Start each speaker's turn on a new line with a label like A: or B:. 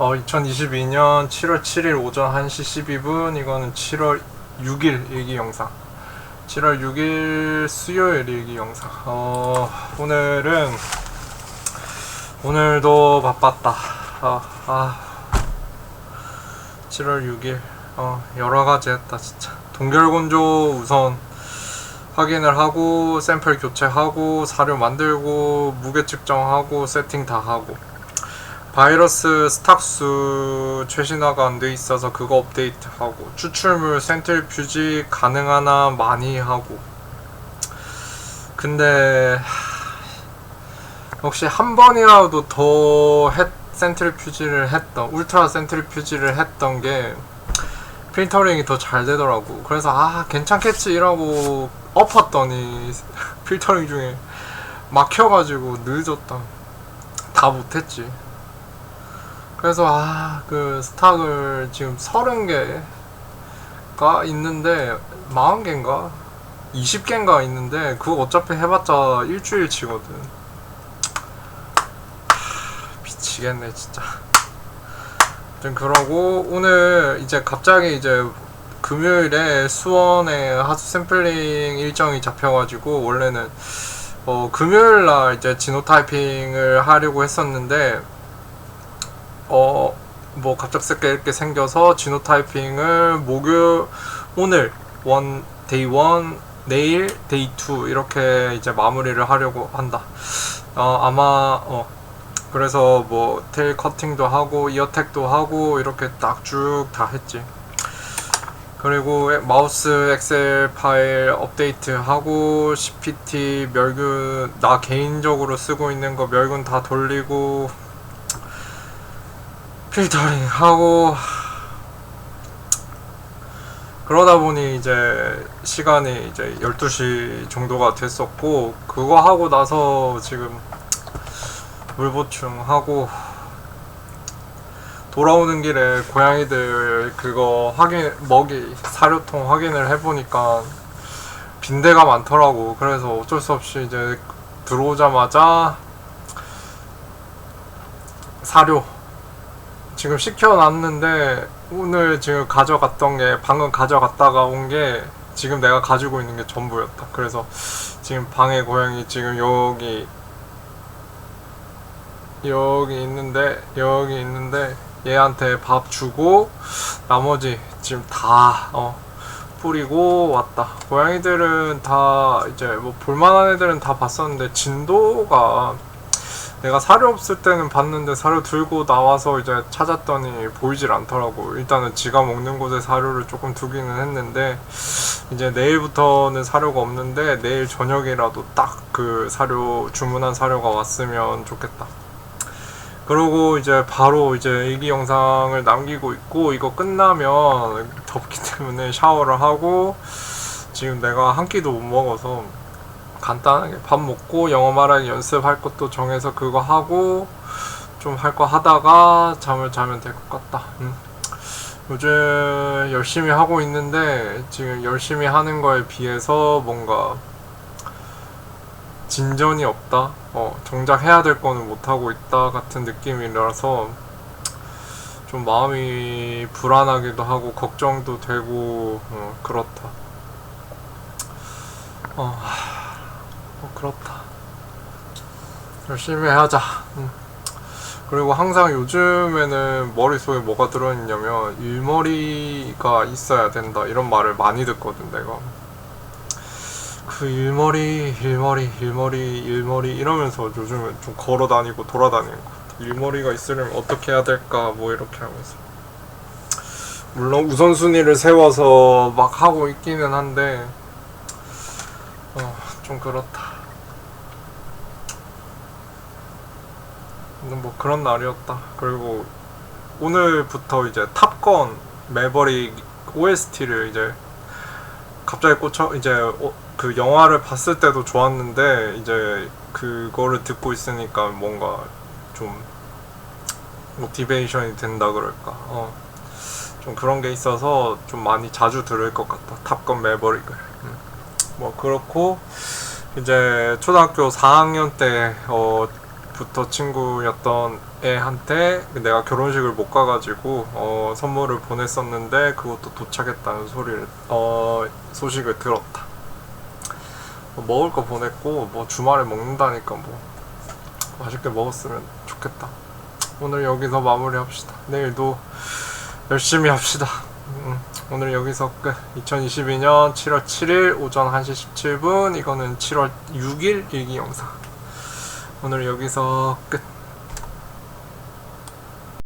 A: 어, 2022년 7월 7일 오전 1시 12분 이거는 7월 6일 일기 영상. 7월 6일 수요일 일기 영상. 어, 오늘은 오늘도 바빴다. 아, 아 7월 6일. 어, 여러가지 했다 진짜. 동결건조 우선 확인을 하고 샘플 교체하고 사료 만들고 무게 측정하고 세팅 다 하고 바이러스 스탁수 최신화가 안 돼 있어서 그거 업데이트하고 추출물 센트리퓨지 가능하나 많이 하고. 근데 혹시 한 번이라도 더 했, 센트리퓨지를 했던 울트라 센트리퓨지를 했던 게 필터링이 더 잘 되더라고. 그래서 아 괜찮겠지? 이러고 엎었더니 필터링 중에 막혀가지고 늦었다 다 못했지 그래서 아 그 스탁을 지금 30개가 있는데 40개인가? 20개인가 있는데 그거 어차피 해봤자 일주일 치거든. 하, 미치겠네 진짜. 좀 그러고 오늘 이제 갑자기 이제 금요일에 수원에 하수 샘플링 일정이 잡혀가지고 원래는 어 금요일 날 이제 진호 타이핑을 하려고 했었는데 어 뭐 갑작스럽게 이렇게 생겨서 진호 타이핑을 목요 오늘 원 데이 원 내일 데이 투 이렇게 이제 마무리를 하려고 한다. 어 아마 어 그래서 뭐 테일 커팅도 하고 이어텍도 하고 이렇게 딱 쭉 다 했지. 그리고 마우스 엑셀 파일 업데이트 하고 CPT 멸균 나 개인적으로 쓰고 있는 거 멸균 다 돌리고 필터링 하고 그러다 보니 이제 시간이 이제 12시 정도가 됐었고 그거 하고 나서 지금 물 보충하고 돌아오는 길에 고양이들 그거 확인 먹이 사료통 확인을 해보니까 빈대가 많더라고. 그래서 어쩔 수 없이 이제 들어오자마자 사료 지금 시켜놨는데 오늘 지금 가져갔던 게 방금 가져갔다가 온 게 지금 내가 가지고 있는 게 전부였다 그래서 지금 방에 고양이 지금 여기 여기 있는데 여기 있는데 얘한테 밥 주고 나머지 지금 다 어, 뿌리고 왔다. 고양이들은 다 이제 뭐 볼만한 애들은 다 봤었는데 진도가 내가 사료 없을 때는 봤는데 사료 들고 나와서 이제 찾았더니 보이질 않더라고. 일단은 지가 먹는 곳에 사료를 조금 두기는 했는데 이제 내일부터는 사료가 없는데 내일 저녁이라도 딱 그 사료 주문한 사료가 왔으면 좋겠다. 그러고 이제 바로 이제 일기 영상을 남기고 있고 이거 끝나면 덥기 때문에 샤워를 하고 지금 내가 한 끼도 못 먹어서 간단하게 밥 먹고 영어 말하기 연습할 것도 정해서 그거 하고 좀 할 거 하다가 잠을 자면 될 것 같다. 음. 요즘 열심히 하고 있는데 지금 열심히 하는 거에 비해서 뭔가 진전이 없다. 어, 정작 해야 될 거는 못 하고 있다 같은 느낌이라서 좀 마음이 불안하기도 하고 걱정도 되고 어, 그렇다. 어, 어, 그렇다. 열심히 하자. 음. 그리고 항상 요즘에는 머릿속에 뭐가 들어있냐면 일머리가 있어야 된다 이런 말을 많이 듣거든 내가. 그 일머리 일머리 일머리 일머리 이러면서 요즘은 좀 걸어 다니고 돌아다니는 것 같아 일머리가 있으려면 어떻게 해야 될까 뭐 이렇게 하면서 물론 우선순위를 세워서 막 하고 있기는 한데 어, 좀 그렇다 근데 뭐 그런 날이었다 그리고 오늘부터 이제 탑건 매버릭 OST를 이제 갑자기 꽂혀 이제 어, 그 영화를 봤을 때도 좋았는데 이제 그거를 듣고 있으니까 뭔가 좀 모티베이션이 된다 그럴까 어. 좀 그런 게 있어서 좀 많이 자주 들을 것 같다 탑건 매버릭을 음. 뭐 그렇고 이제 초등학교 4학년 때 어, 부터 친구였던 애한테 내가 결혼식을 못 가가지고 어, 선물을 보냈었는데 그것도 도착했다는 소리를 어, 소식을 들었다. 뭐 먹을 거 보냈고 뭐 주말에 먹는다니까 뭐 맛있게 먹었으면 좋겠다. 오늘 여기서 마무리합시다. 내일도 열심히 합시다. 음, 오늘 여기서 끝. 2022년 7월 7일 오전 1시 17분. 이거는 7월 6일 일기 영상. 오늘 여기서 끝.